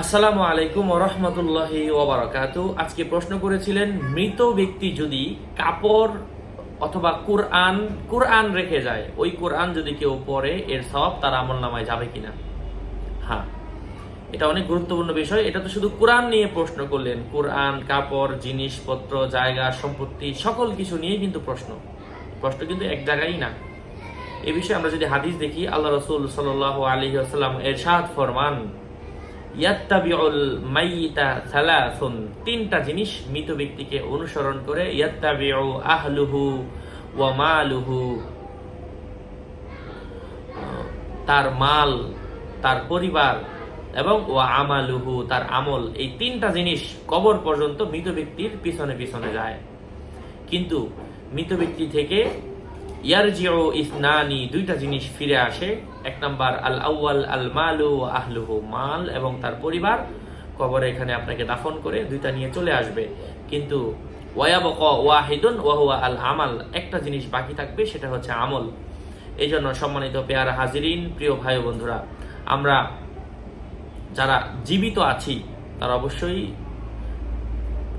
আসসালামু আলাইকুম রহমতুল্লাহি ওবরাকাত আজকে প্রশ্ন করেছিলেন, মৃত ব্যক্তি যদি কাপড় অথবা কুরআন কুরআন রেখে যায়, ওই কুরআন যদি কেউ পড়ে, এর সব তার আমল নামায় যাবে কিনা? হ্যাঁ এটা অনেক গুরুত্বপূর্ণ বিষয়। এটা তো শুধু কোরআন নিয়ে প্রশ্ন করলেন। কোরআন, কাপড়, জিনিসপত্র, জায়গা, সম্পত্তি, সকল কিছু নিয়ে কিন্তু প্রশ্ন। প্রশ্ন কিন্তু এক জায়গায় না। এ বিষয়ে আমরা যদি হাদিস দেখি, আল্লাহ রসুল সাল আলী আসাল্লাম এর সাদ ফরমান ইয়াত্তাবিউল মাইয়িতা সালাসুন। তিনটা জিনিস মৃত ব্যক্তিকে অনুসরণ করে, ইয়াত্তাবিউ আহলুহু ওয়া মালুহু। তার মাল, তার পরিবার এবং ও আমালুহু, তার আমল। এই তিনটা জিনিস কবর পর্যন্ত মৃত ব্যক্তির পিছনে পিছনে যায়। কিন্তু মৃত ব্যক্তি থেকে ইয়ারজিও ইসনানি দুইটা জিনিস ফিরে আসে। এক নাম্বার আল আউয়াল আল মালু আহলুহু মাল এবং তার পরিবার। কবরে এখানে আপনাকে দাফন করে দুইটা নিয়ে চলে আসবে। কিন্তু ওয়াবক ওয়াহিদুন ওয়াহুয়া আল আমাল একটা জিনিস বাকি থাকবে, সেটা হচ্ছে আমল। এই জন্য সম্মানিত পেয়ারা হাজিরিন, প্রিয় ভাই বন্ধুরা, আমরা যারা জীবিত আছি, তারা অবশ্যই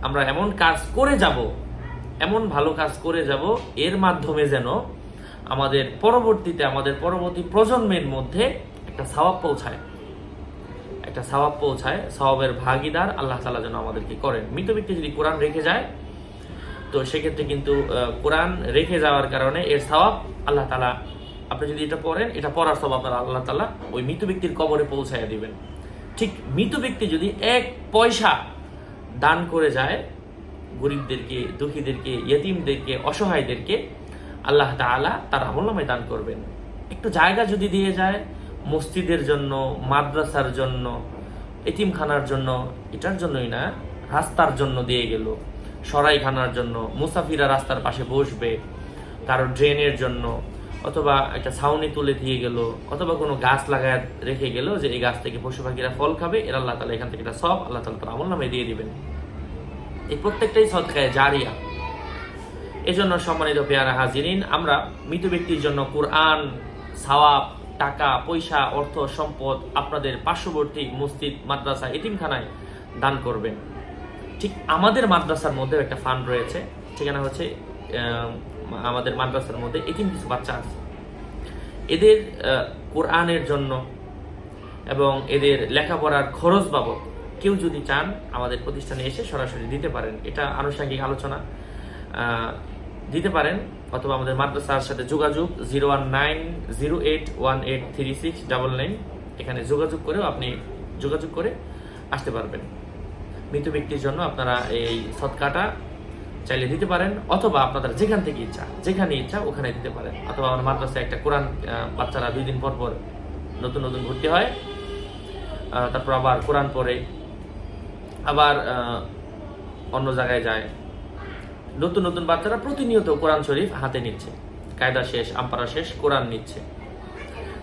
আমরা এমন কাজ করে যাব এমন ভালো কাজ করে যাব, এর মাধ্যমে যেন আমাদের পরবর্তীতে, আমাদের পরবর্তী প্রজন্মের মধ্যে একটা সওয়াব পৌঁছায়। একটা সওয়াব পৌঁছায় সওয়াবের ভাগিদার আল্লাহ তালা যেন আমাদেরকে করেন। মৃত ব্যক্তি যদি কোরআন রেখে যায়, তো সেক্ষেত্রে কিন্তু কোরআন রেখে যাওয়ার কারণে এর সওয়াব আল্লাহ তালা আপনি যদি এটা পড়েন, এটা পড়ার সব আল্লাহ তালা ওই মৃত ব্যক্তির কবরে পৌঁছায় দিবেন। ঠিক মৃত ব্যক্তি যদি এক পয়সা দান করে যায় গরিবদেরকে, দুঃখীদেরকে, ইয়তিমদেরকে, অসহায়দেরকে আল্লাহ তাআলা তার আমলনামায় দান করবেন। একটু জায়গা যদি দিয়ে যায়, মসজিদের জন্য, মাদ্রাসার জন্য এতিমখানার জন্য, এটার জন্যই না, রাস্তার জন্য দিয়ে গেল। সরাইখানার জন্য, মুসাফিরা রাস্তার পাশে বসবে, কারও ড্রেনের জন্য, অথবা একটা ছাউনি তুলে দিয়ে গেল, অথবা কোনো গাছ লাগায় রেখে গেল যে এই গাছ থেকে পশু পাখিরা ফল খাবে, এর আল্লাহ তালা এখান থেকে এটা সব আল্লাহ তালা তার আমল নামে দিয়ে দিবেন। এই প্রত্যেকটাই সৎকায় জারিয়া। এজন্য সম্মানিত পেয়ারা হাজিরিন, আমরা মৃত ব্যক্তির জন্য কোরআন, সাওয়াব, টাকা, পয়সা, অর্থ, সম্পদ আপনাদের পার্শ্ববর্তী মসজিদ, মাদ্রাসা, এতিমখানায় দান করবেন। ঠিক আমাদের মাদ্রাসার মধ্যে একটা ফান্ড রয়েছে ঠিকানা হচ্ছে আমাদের মাদ্রাসার মধ্যে এতিম কিছু বাচ্চা আছে। এদের কোরআনের জন্য এবং এদের লেখাপড়ার খরচ বাবদ কেউ যদি চান আমাদের প্রতিষ্ঠানে এসে সরাসরি দিতে পারেন, এটা আনুষঙ্গিক আলোচনা। দিতে পারেন অথবা আমাদের মাদ্রাসার সাথে যোগাযোগ zero one nine zero eight one eight three six double nine. এখানে যোগাযোগ করেও আপনি যোগাযোগ করে আসতে পারবেন। মৃত ব্যক্তির জন্য আপনারা এই সৎকাটা চাইলে দিতে পারেন অথবা আপনাদের যেখান থেকে ইচ্ছা, যেখানে ইচ্ছা ওখানে দিতে পারেন। অথবা আমার মাদ্রাসায় একটা কোরআন বাচ্চারা দুই দিন পর পর নতুন নতুন ভর্তি হয় তারপর আবার কোরআন পড়ে আবার অন্য জায়গায় যায়। নতুন নতুন বাচ্চারা প্রতিনিয়ত কোরআন শরীফ হাতে নিচ্ছে। কায়দা শেষ, আমপারা শেষ, কোরআন নিচ্ছে।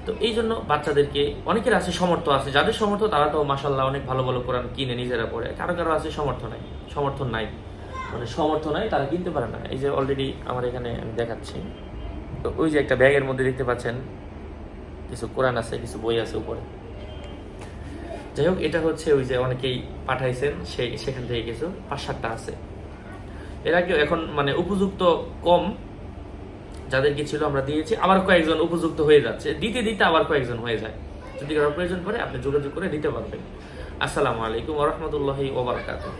তো এই জন্য বাচ্চাদেরকে, অনেকের আছে সমর্থ আছে, যাদের সমর্থ তারা তো মাসাল্লাহ অনেক ভালো ভালো কোরআন কিনে নিজেরা পড়ে। কারও কারও আছে সমর্থ নাই সমর্থন নাই। মানে সমর্থ নাই, তারা কিনতে পারে না। এই যে অলরেডি আমার এখানে আমি দেখাচ্ছি। তো ওই যে একটা ব্যাগের মধ্যে দেখতে পাচ্ছেন, কিছু কোরআন আছে, কিছু বই আছে উপরে। যাই হোক এটা হচ্ছে ওই যে অনেকেই পাঠাইছেন সেই সেখান থেকে কিছু পাঁচ সাতটা আছে। এর আগে এখন মানে উপযুক্ত কম যাদেরকে ছিল আমরা দিয়েছি, আবার কয়েকজন উপযুক্ত হয়ে যাচ্ছে। দিতে দিতে আবার কয়েকজন হয়ে যায়। যদি কারও প্রয়োজন পড়ে, আপনি যোগাযোগ করে দিতে পারবেন। আসসালামু আলাইকুম রহমতুল্লাহি ওবরাকাতুহ